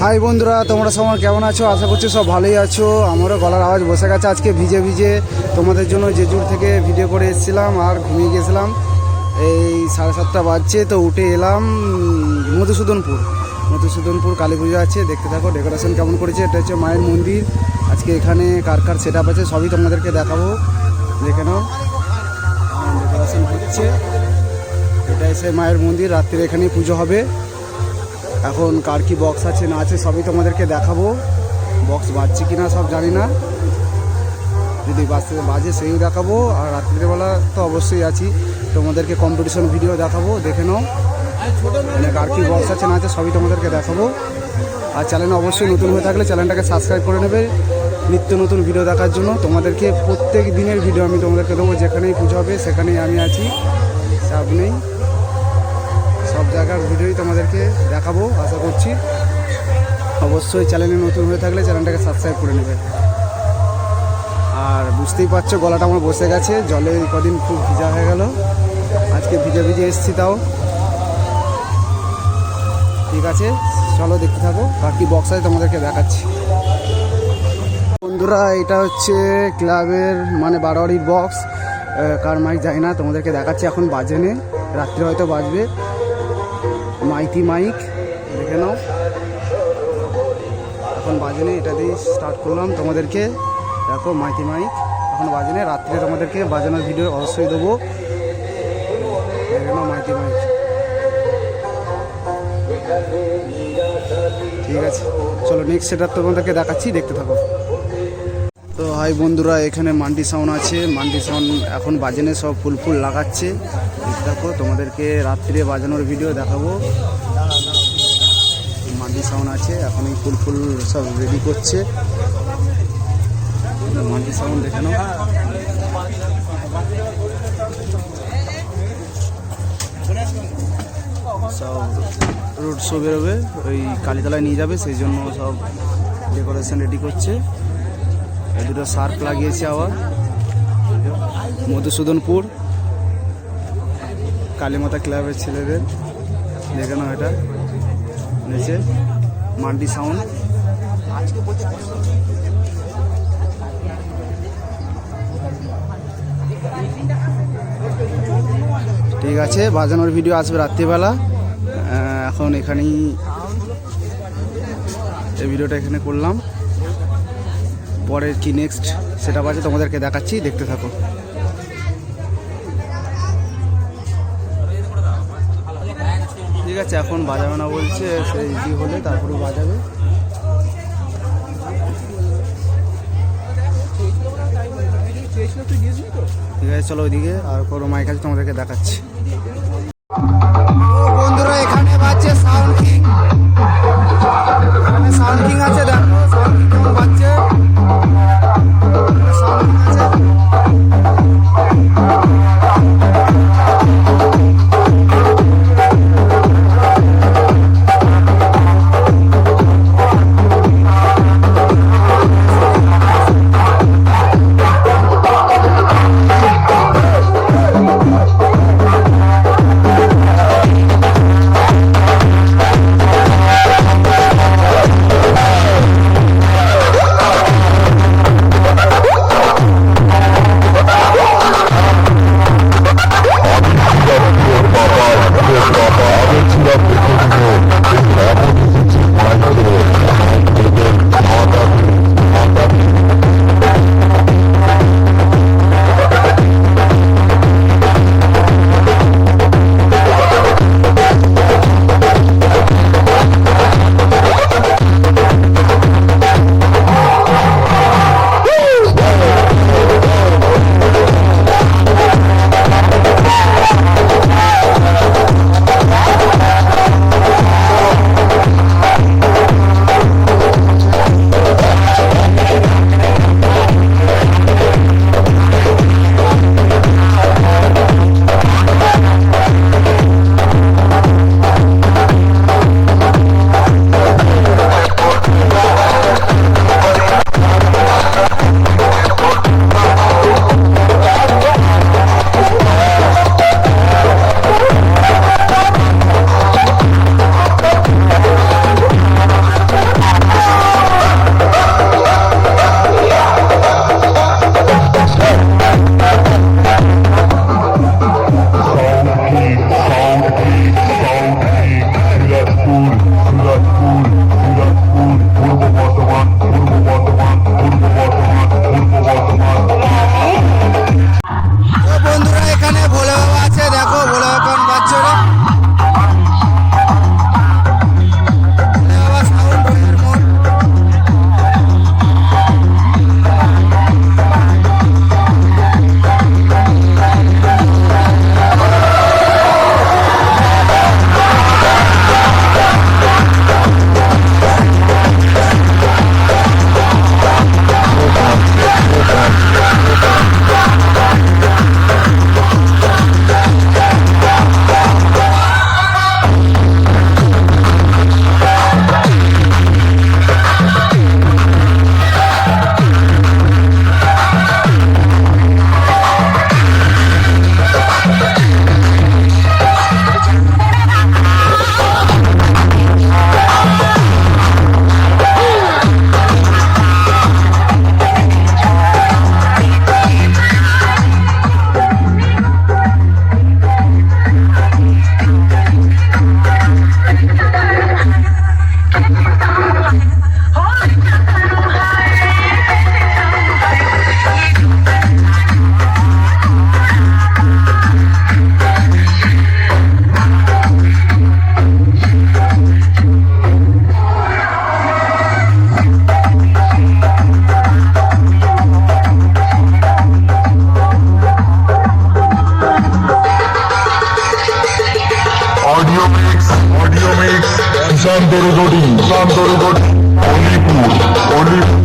High বন্ধুরা, তোমরা সবাই কেমন আছো? আশা করছি সব ভালোই আছো। আমারও গলার আওয়াজ বসে গেছে আজকে ভিজে ভিজে। তোমাদের জন্য জেজুর থেকে ভিডিও করে এসেছিলাম আর ঘুমিয়ে গেছিলাম। এই সাড়ে সাতটা বাজছে, তো উঠে এলাম মধুসূদনপুর। মধুসূদনপুর কালী পুজো আছে, দেখতে থাকো ডেকোরেশন কেমন করেছে, এটা হচ্ছে মায়ের মন্দির। আজকে এখানে কার কার সেট আপ আছে, সবই তোমাদেরকে দেখাবো। দেখে নাও। ডেকোরেশন হচ্ছে। এটা এসে মায়ের মন্দির রাত্রে এখানেই পুজো হবে। এখন কার কি বক্স আছে, না আছে, সবই তোমাদেরকে দেখাবো। বক্স বাজছে কি না সব জানি না। যদি বাজতে বাজে সেই দেখাবো, আর রাত্রিবেলা তো অবশ্যই আছি। তোমাদেরকে কম্পিটিশন ভিডিও দেখাবো, দেখে নাও। মানে কার কি বক্স আছে, না আছে, সবই তোমাদেরকে দেখাবো। আর চ্যানেল অবশ্যই নতুন হয়ে থাকলে চ্যানেলটাকে সাবস্ক্রাইব করে নেবে। নিত্য নতুন ভিডিও দেখার জন্য। তোমাদেরকে প্রত্যেক দিনের ভিডিও আমি তোমাদেরকে দেবো, যেখানেই পুজো হবে, সেখানেই আমি আছি। চাপ নেই। জায়গার ভিডিওই তোমাদেরকে দেখাবো, আশা করছি। অবশ্যই চ্যানেলে নতুন হয়ে থাকলে চ্যানেলটাকে সাবস্ক্রাইব করে নেবে। আর বুঝতেই পারছ, গলাটা আমার বসে গেছে, জলে কদিন খুব ভিজা হয়ে গেল। আজকে ভিজে ভিজে এসছি তাও। ঠিক আছে, চলো দেখতে থাকো, বাকি বক্স আছে তোমাদেরকে দেখাচ্ছি। বন্ধুরা, এটা হচ্ছে ক্লাবের মানে বারোয়ারির বক্স কার মাইক যায় না, তোমাদেরকে দেখাচ্ছি, এখন বাজে নে। রাত্রে হয়তো বাজবে। মাইতি মাইক, দেখে নাও। এখন বাজে নেই এটা দিয়ে স্টার্ট করলাম তোমাদেরকে। দেখো মাইতি মাইক, এখন বাজে নেই রাত্রে তোমাদেরকে বাজানোর ভিডিও অবশ্যই দেবো। দেখে নাও মাইতি মাইক। ঠিক আছে, চলো নেক্সট সেটা তোমাদেরকে দেখাচ্ছি, দেখতে থাকো। তো হাই বন্ধুরা, এখানে মান্ডি সাউন্ড আছে। মান্ডি সাউন্ড এখন বাজেনে সব ফুল ফুল লাগাচ্ছে। দেখো, তোমাদেরকে রাত্রে বাজানোর ভিডিও দেখাবো। মান্ডি সাউন্ড আছে এখন এই ফুল ফুল সব রেডি করছে। মান্ডি সাউন্ড দেখে নাও। সব রোড শো বেরোবে, ওই কালীতলায় নিয়ে যাবে, সেই জন্য সব ডেকোরেশন রেডি করছে। দুটো সার্ফ লাগিয়েছে আবার। মধুসূদনপুর, কালীমাতা ক্লাবের ছেলেদের দেখে নাও এটা। নিচে, মান্ডি সাউন্ড। ঠিক আছে, বাজানোর ভিডিও আসবে রাত্রিবেলা। এখন এখানেই এই ভিডিওটা এখানে করলাম। পরের কি নেক্সট সেটা আছে তোমাদেরকে দেখাচ্ছি, দেখতে থাকো। ঠিক আছে, এখন বাজাবে না বলছে, সেই ই হলে তারপরে বাজাবে। ঠিক আছে, চলো ওইদিকে আর কোনো মাইক আছে তোমাদেরকে দেখাচ্ছি। চান্দরগড়ি চান্দরগড়ি অলিপুর অলিপুর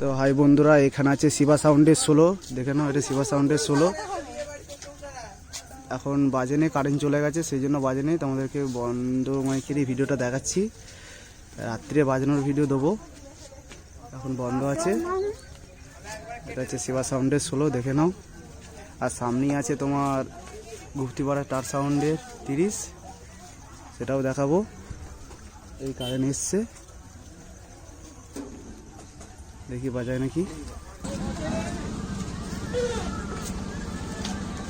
তো হাই বন্ধুরা, এখানে আছে শিবা সাউন্ডের ষোলো দেখে নাও, এটা শিবা সাউন্ডের ষোলো এখন বাজে নেই কারেন্ট চলে গেছে, সেই জন্য বাজে নেই। তোমাদেরকে বন্ধ মাইকেরই ভিডিওটা দেখাচ্ছি। রাত্রে বাজানোর ভিডিও দেবো। এখন বন্ধ আছে। এটা হচ্ছে শিবা সাউন্ডের ষোলো দেখে নাও। আর সামনেই আছে তোমার গুপ্তিপাড়া টার সাউন্ডের তিরিশ। সেটাও দেখাবো। এই কারেন্ট এসছে। দেখি বাজায় নাকি।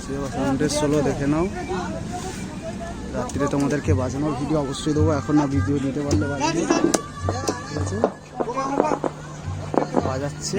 সাউন্ডের দেখে নাও। রাত্রিরে তোমাদেরকে বাজানোর ভিডিও অবশ্যই দেবো। এখন না ভিডিও দিতে পারলে বাজাচ্ছে। বাজাচ্ছে